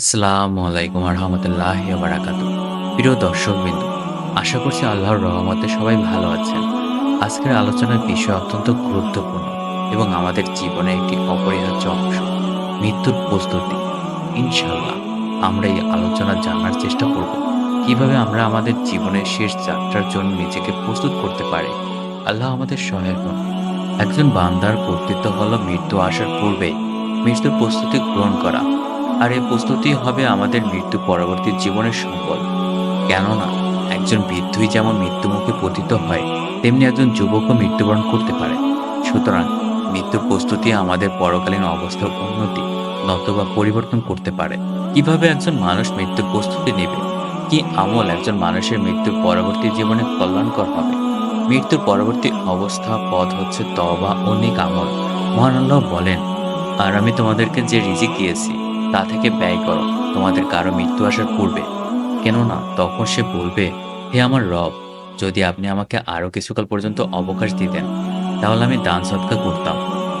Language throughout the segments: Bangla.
আসসালামু আলাইকুম রহমতুল্লাহ বারাকাতু প্রিয় দর্শকবৃন্দ, আশা করছি আল্লাহর রহমতে সবাই ভালো আছেন। আজকের আলোচনার বিষয় অত্যন্ত গুরুত্বপূর্ণ এবং আমাদের জীবনে একটি অপরিহার্য অংশ, মৃত্যুর প্রস্তুতি। ইনশাল্লাহ আমরা এই আলোচনা জানার চেষ্টা করব। কীভাবে আমরা আমাদের জীবনের শেষ যাত্রার জন্য নিজেকে প্রস্তুত করতে পারি? আল্লাহ আমাদের সহায়ক একজন বান্দার কর্তৃত্ব হলো মৃত্যু আসার পূর্বে মৃত্যুর প্রস্তুতি গ্রহণ করা। আর এই প্রস্তুতি হবে আমাদের মৃত্যু পরবর্তী জীবনের সম্বল কেননা, একজন বৃদ্ধই যেমন মৃত্যুমুখে পতিত হয়, তেমনি একজন যুবকও মৃত্যুবরণ করতে পারে। সুতরাং, মৃত্যুর প্রস্তুতি আমাদের পরকালীন অবস্থার উন্নতি নতবা পরিবর্তন করতে পারে। কীভাবে একজন মানুষ মৃত্যুর প্রস্তুতি নেবে? কি আমল একজন মানুষের মৃত্যুর পরবর্তী জীবনে কল্যাণকর হবে? মৃত্যুর পরবর্তী অবস্থা, পথ হচ্ছে তবা ও নিক আমল। মহান আল্লাহ বলেন, আর আমি তোমাদেরকে যে রিজিক দিয়েছি তা থেকে ব্যয় করো। তোমাদের কারও মৃত্যু আসার পূর্বে। কেননা তখন সে বলবে, হে আমার রব, যদি আপনি আমাকে আরও কিছুকাল পর্যন্ত অবকাশ দিতেন, তাহলে আমি দান সৎকা করতাম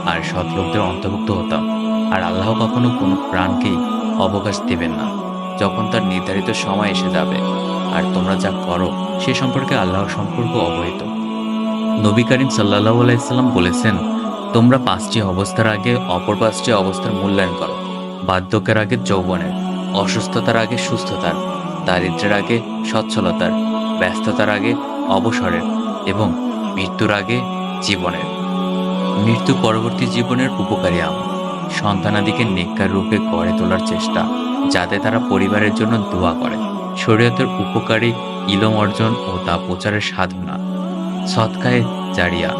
আর সৎ লোকদের অন্তর্ভুক্ত হতাম। আর আল্লাহ কখনো কোনো প্রাণকেই অবকাশ দেবেন না। যখন তার নির্ধারিত সময় এসে যাবে আর তোমরা যা করো, সে সম্পর্কে আল্লাহর সম্পর্ক অবহিত। নবী করিম সাল্লাহ আলাইসাল্লাম বলেছেন, তোমরা পাঁচটি অবস্থার আগে অপর পাঁচটি অবস্থার মূল্যায়ন করো। বার্ধক্যের আগে যৌবনের, অসুস্থতার আগে সুস্থতার, দারিদ্র্যের আগে সচ্ছলতার, ব্যস্ততার আগে অবসরের এবং মৃত্যুর আগে জীবনের। মৃত্যু পরবর্তী জীবনের উপকারী আম। সন্তানাদিকে নেককার রূপে গড়ে তোলার চেষ্টা, যাতে তারা পরিবারের জন্য দোয়া করে। শরীয়তের উপকারী ইলম অর্জন ও তা প্রচারের সাধনা। সৎকায়ে জারিয়া।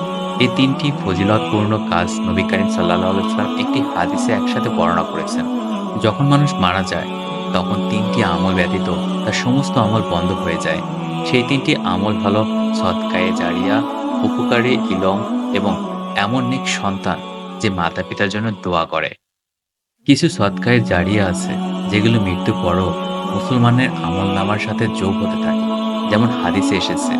এই তিনটি ফজিলতপূর্ণ কাজ নবী করিম সাল্লাহ একটি হাদিসে একসাথে বর্ণনা করেছেন। যখন মানুষ মারা যায়, তখন তিনটি আমল ব্যতীত তার সমস্ত আমল বন্ধ হয়ে যায়। সেই তিনটি আমল হলো সৎকায়ে জারিয়া, উপকারী ইলম এবং এমন নেক সন্তান যে মাতা পিতার জন্য দোয়া করে। কিছু সৎকায়ে জারিয়া আছে, যেগুলো মৃত্যুর পরও মুসলমানের আমল নামার সাথে যোগ হতে থাকে, যেমন হাদিসে এসেছে।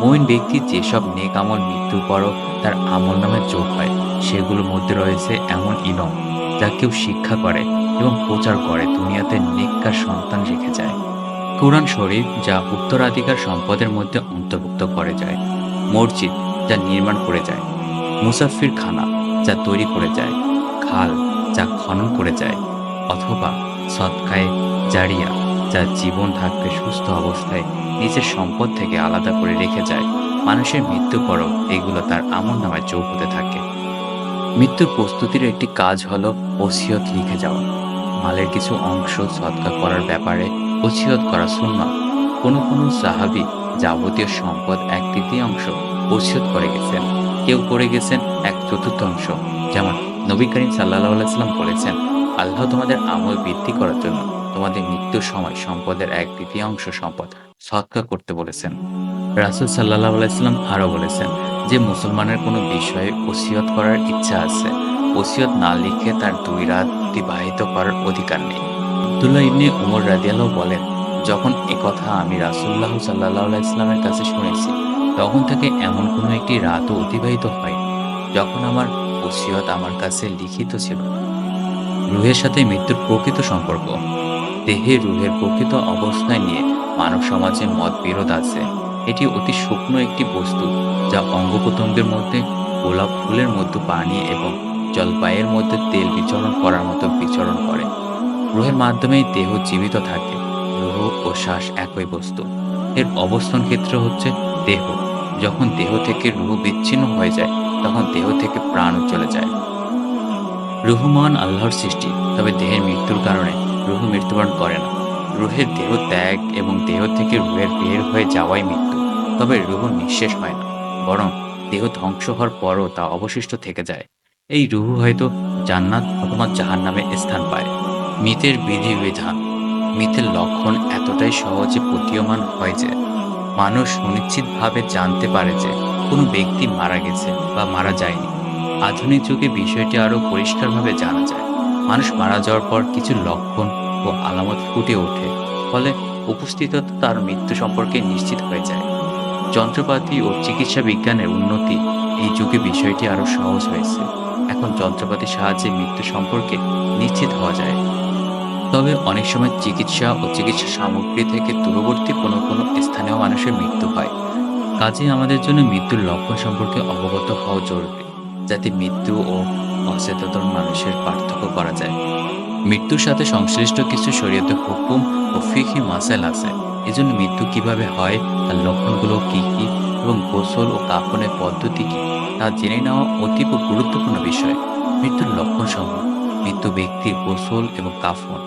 মমিন ব্যক্তি যেসব নেক আমল মৃত্যুর পরও তার আমল নামে যোগ হয়, সেগুলোর মধ্যে রয়েছে এমন ইলম যা কেউ শিক্ষা করে এবং প্রচার করে দুনিয়াতে নেককার সন্তান রেখে যায়। কোরআন শরীফ যা উত্তরাধিকার সম্পদের মধ্যে অন্তর্ভুক্ত করে যায়, মসজিদ যা নির্মাণ করে যায়, মুসাফির খানা যা তৈরি করে যায়, খাল যা খনন করে যায়, অথবা সৎকায়ে জারিয়া যা জীবন থাকতে সুস্থ অবস্থায় নিজের সম্পদ থেকে আলাদা করে রেখে যায়। মানুষের মৃত্যু পরও এগুলো তার আমল নামায় যোগ হতে থাকে। মৃত্যুর প্রস্তুতির একটি কাজ হলো ওসিয়ত লিখে যাওয়া। মালের কিছু অংশ সৎকার করার ব্যাপারে ওসিয়ত করা শূন্য কোনো কোনো সাহাবি যাবতীয় সম্পদ এক তৃতীয়াংশ ওসিয়ত করে গেছেন। কেউ করে গেছেন এক চতুর্থাংশ যেমন নবী করিম সাল্লাহ আলাইসাল্লাম বলেছেন, আল্লাহ তোমাদের আমল বৃদ্ধি করার জন্য তোমাদের মৃত্যুর সময় সম্পদের এক তৃতীয়াংশ সম্পদ সৎকার করতে বলেছেন। রাসুল সাল্লাহ আলাইসাল্লাম আরও বলেছেন যে, মুসলমানের কোনো বিষয়ে ওসিয়ত করার ইচ্ছা আছে। ওসিয়ত না লিখে তার দুই রাত অতিবাহিত করার অধিকার নেই। আবদুল্লাহ ইবনে উমর রাদিয়াল্লাহ বলেন, যখন কথা আমি রাসুল্লাহ সাল্লাহ ইসলামের কাছে শুনেছি, তখন থেকে এমন কোনো একটি রাতও অতিবাহিত হয় যখন আমার ওসিয়ত আমার কাছে লিখিত ছিল। রুহের সাথে মৃত্যুর প্রকৃত সম্পর্ক। দেহে রুহের প্রকৃত অবস্থায় নিয়ে মানব সমাজে মত বিরোধ আছে। এটি অতি শুকনো একটি বস্তু যা অঙ্গ প্রত্যঙ্গের মধ্যে, গোলাপ ফুলের মধ্যে পানি এবং জলপাইয়ের মধ্যে তেল বিচরণ করার মতো বিচরণ করে। রুহের মাধ্যমেই দেহ জীবিত থাকে। রুহ ও শ্বাস একই বস্তু। এর অবস্থান ক্ষেত্র হচ্ছে দেহ। যখন দেহ থেকে রুহ বিচ্ছিন্ন হয়ে যায়, তখন দেহ থেকে প্রাণ চলে যায়। রুহমান আল্লাহর সৃষ্টি। তবে দেহের মৃত্যুর কারণে রুহ মৃত্যুবরণ করে না। রুহের দেহ ত্যাগ এবং দেহ থেকে রুহের বের হয়ে যাওয়াই মৃত্যু। তবে রুহ নিঃশেষ হয় না, বরং দেহ ধ্বংস হওয়ার পরও তা অবশিষ্ট থেকে যায়। এই রুহু হয়তো জান্নাত অথবা জাহান নামে স্থান পায়। মৃতের বিধিবিধান, মিথের লক্ষণ এতটাই সহজে প্রতীয়মান হয় যে, মানুষ সুনিশ্চিতভাবে জানতে পারে যে কোনো ব্যক্তি মারা গেছে বা মারা যায়নি। আধুনিক যুগে বিষয়টি আরও পরিষ্কারভাবে জানা যায়। মানুষ মারা যাওয়ার পর কিছু লক্ষণ ও আলামত ফুটে ওঠে, ফলে উপস্থিত তার মৃত্যু সম্পর্কে নিশ্চিত হয়ে যায়। যন্ত্রপাতি ও চিকিৎসা বিজ্ঞানের উন্নতি এই যুগে বিষয়টি আরও সহজ হয়েছে। এখন যন্ত্রপাতির সাহায্যে মৃত্যু সম্পর্কে নিশ্চিত হওয়া যায়। তবে অনেক সময় চিকিৎসা ও চিকিৎসা সামগ্রী থেকে দূরবর্তী কোনো কোনো স্থানীয় মানুষের মৃত্যু হয়। কাজে আমাদের জন্য মৃত্যুর লক্ষণ সম্পর্কে অবগত হওয়া জরুরি, যাতে মৃত্যু ও অচেতন মানুষের পার্থক্য করা যায়। মৃত্যুর সাথে সংশ্লিষ্ট কিছু শরীয়তে হুকুম ও ফিকি মাসাইল আছে। এজন্য মৃত্যু কীভাবে হয়, তার লক্ষণগুলো কি কি এবং গোসল ও কাফনের পদ্ধতি কি, তা জেনে নেওয়া অতীব গুরুত্বপূর্ণ বিষয়। মৃত্যুর লক্ষণ সমূহ মৃত্যু ব্যক্তির গোসল এবং কাফন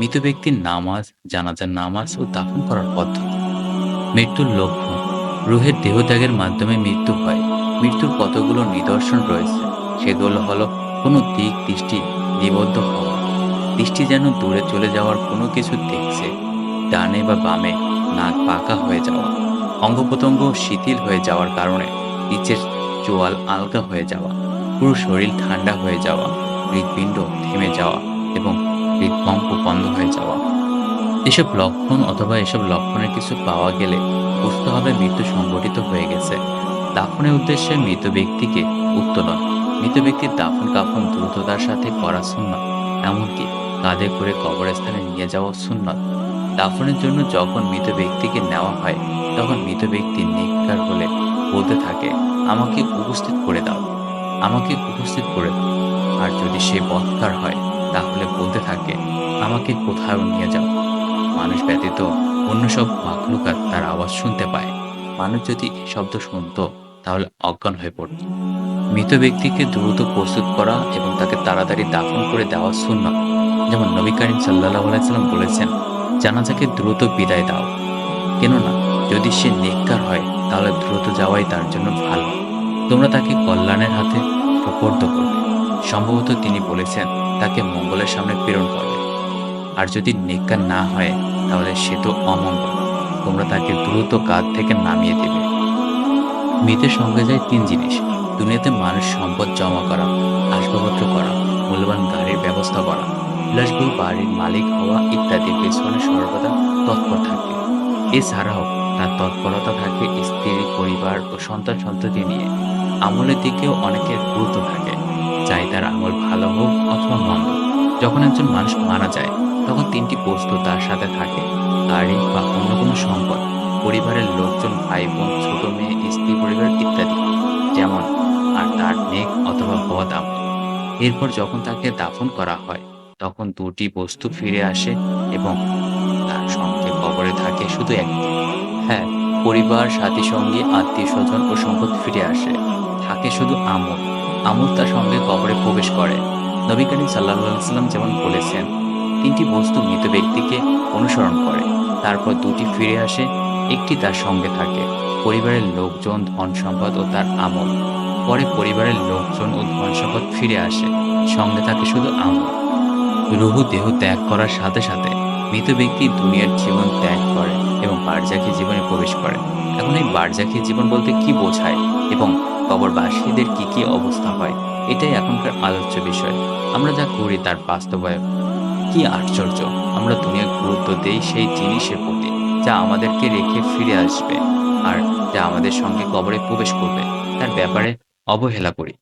মৃত ব্যক্তির নামাজ, জানাজার নামাজ ও দাফন করার পদ্ধতি। মৃত্যুর লক্ষণ রুহের দেহত্যাগের মাধ্যমে মৃত্যু হয়। মৃত্যুর কতগুলো নিদর্শন রয়েছে, সেগুলো হলো কোনো দিক দৃষ্টি নিবদ্ধ হওয়া। দৃষ্টি যেন দূরে চলে যাওয়ার কোনো কিছু দেখছে, ডানে বা বামে নাক পাকা হয়ে যাওয়া অঙ্গ প্রত্যঙ্গ শিথিল হয়ে যাওয়ার কারণে, নিচের চোয়াল আলগা হয়ে যাওয়া, পুরো শরীর ঠান্ডা হয়ে যাওয়া, হৃৎপিণ্ড থেমে যাওয়া এবং হৃদকম্প বন্ধ হয়ে যাওয়া। এসব লক্ষণ অথবা এসব লক্ষণের কিছু পাওয়া গেলে বুঝতে হবে মৃত্যু সংঘটিত হয়ে গেছে। দাফনের উদ্দেশ্যে মৃত ব্যক্তিকে উত্তোলন। মৃত ব্যক্তির দাফন কাফন দ্রুততার সাথে করা সুন্নত, এমনকি কাঁধে করে কবরস্থানে নিয়ে যাওয়া সুন্নত। দাফনের জন্য যখন মৃত ব্যক্তিকে নেওয়া হয়, তখন মৃত ব্যক্তি নিকার হলে বলতে থাকে, আমাকে উপস্থিত করে দাও, আমাকে উপস্থিত করে দাও। আর যদি সে বৎকার হয়, তাহলে বলতে থাকে, আমাকে কোথাও নিয়ে যাও। মানুষ ব্যতীত অন্য সব মাখলুকাত তার আওয়াজ শুনতে পায়। মানুষ যদি শব্দ শুনতো, তাহলে অজ্ঞান হয়ে পড়ত। মৃত ব্যক্তিকে দ্রুত প্রস্তুত করা এবং তাকে তাড়াতাড়ি দাফন করে দেওয়া শূন্য যেমন নবী করিম সাল্লাহ আলাইসাল্লাম বলেছেন, জানাজাকে দ্রুত বিদায় দাও। কেননা, যদি সে নেককার হয়, তাহলে দ্রুত যাওয়াই তার জন্য ভালো। তোমরা তাকে কল্যাণের হাতে সুপর্দ করবে। সম্ভবত তিনি বলেছেন, তাকে মঙ্গলের সামনে প্রেরণ করবে। আর যদি নেককার না হয়, তাহলে সে তো অমঙ্গল। তোমরা তাকে দ্রুত কাঁধ থেকে নামিয়ে দেবে। মৃতের সঙ্গে যায় তিন জিনিস। দুনিয়াতে মানুষ সম্পদ জমা করা, আসবাবপত্র করা, মূল্যবান গাড়ির ব্যবস্থা করা বিলাসবহুল বাড়ির মালিক হওয়া ইত্যাদির পেছনে সর্বদা তৎপর থাকে। এছাড়াও তার তৎপরতা থাকে স্ত্রী, পরিবার ও সন্তান সন্ততি নিয়ে। আমলের দিকেও অনেকের গুরুত্ব থাকে, চাই তার আমল ভালো হোক অথবা মন্দ। যখন একজন মানুষ মারা যায়, তখন তিনটি বস্তু তার সাথে থাকে, গাড়ি বা অন্য কোনো সম্পদ, পরিবারের লোকজন ভাই বোন ছোট মেয়ে, স্ত্রী, পরিবার ইত্যাদি। যেমন আর তার নেক অথবা বদ আমল এরপর যখন তাকে দাফন করা হয়, তখন দুটি বস্তু ফিরে আসে এবং তার সঙ্গে কবরে থাকে শুধু একটি। হ্যাঁ পরিবার সাথী সঙ্গী আত্মীয় স্বজন ও সম্পদ ফিরে আসে। থাকে শুধু আমল আমল তার সঙ্গে কবরে প্রবেশ করে। নবী করিম সাল্লাহ সাল্লাম যেমন বলেছেন, তিনটি বস্তু মৃত ব্যক্তিকে অনুসরণ করে, তারপর দুটি ফিরে আসে, একটি তার সঙ্গে থাকে। পরিবারের লোকজন ধন সম্পদ ও তার আমল পরে পরিবারের লোকজন ও ধন সম্পদ ফিরে আসে। সঙ্গে থাকে শুধু আমল। রুহু দেহ ত্যাগ করার সাথে সাথে মৃত ব্যক্তি দুনিয়ার জীবন ত্যাগ করে এবং বারজাকি জীবনে প্রবেশ করে। এখন এই বারজাকি জীবন বলতে কি বোঝায় এবং কবরবাসীদের কি কি অবস্থা হয়, এটাই এখনকার আলোচ্য বিষয়। আমরা যা করি তার বাস্তবায়ন। কি আশ্চর্য! আমরা দুনিয়া গুরুত্ব দেই সেই জিনিসের প্রতি যা আমাদেরকে রেখে ফিরে আসবে আর যা আমাদের সঙ্গে কবরে প্রবেশ করবে। তার ব্যাপারে অবহেলা করি।